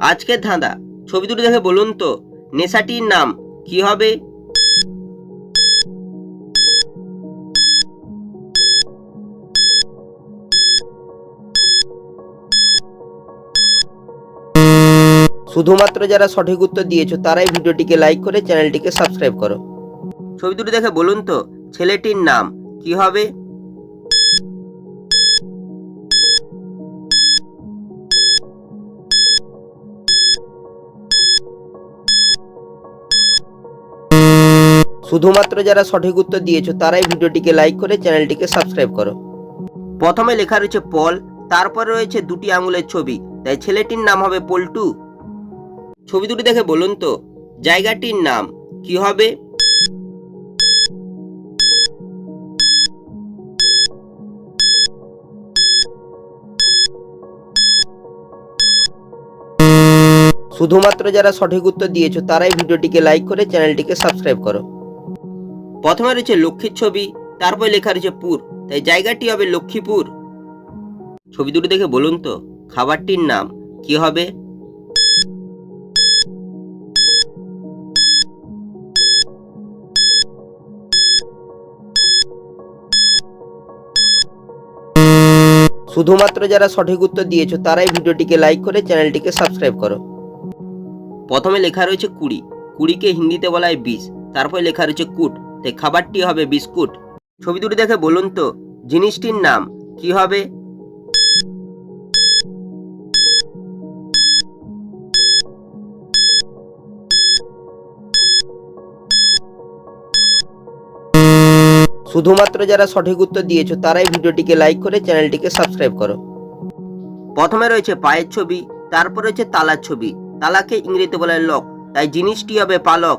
আজকের ধাঁধা। ছবি দুটো দেখে বলুন তো, নেশাটির নাম কি হবে? শুধুমাত্র যারা সঠিক উত্তর দিয়েছ, তারাই ভিডিওটিকে লাইক করে চ্যানেলটিকে সাবস্ক্রাইব করো। ছবি দুটো দেখে বলুন তো, ছেলেটির নাম কি হবে? শুধুমাত্র যারা সঠিক উত্তর দিয়েছ, তারাই ভিডিওটিকে লাইক করে চ্যানেলটিকে সাবস্ক্রাইব করো। প্রথমে লেখা রয়েছে পল, তারপরে রয়েছে দুটি আঙুলের ছবি, তাই ছেলেটির নাম হবে পল্টু। ছবি দুটি দেখে বলুন তো, জায়গাটির নাম কি হবে? শুধুমাত্র যারা সঠিক উত্তর দিয়েছ, তারাই ভিডিওটিকে লাইক করে চ্যানেলটিকে সাবস্ক্রাইব করো। প্রথমে রয়েছে লক্ষ্মীর ছবি, তারপরে লেখা রয়েছে পুর, তাই জায়গাটি হবে লক্ষ্মীপুর। ছবি দুটো দেখে বলুন তো, খাবারটির নাম কি হবে? শুধুমাত্র যারা সঠিক উত্তর দিয়েছ, তারাই ভিডিওটিকে লাইক করে চ্যানেলটিকে সাবস্ক্রাইব করো। প্রথমে লেখা রয়েছে কুড়ি, কুড়িকে হিন্দিতে বলা হয় বিষ তারপরে লেখা রয়েছে কুট। তাই খাবারটি হবে বিস্কুট। ছবি দুটি দেখে বলুন তো, জিনিসটির নাম কি হবে? শুধুমাত্র যারা সঠিক উত্তর দিয়েছ, তারাই ভিডিওটিকে লাইক করে চ্যানেলটিকে সাবস্ক্রাইব করো। প্রথমে রয়েছে পায়ের ছবি, তারপর রয়েছে তালার ছবি। তালাকে ইংরেজিতে বলা লক তাই জিনিসটি হবে পালক।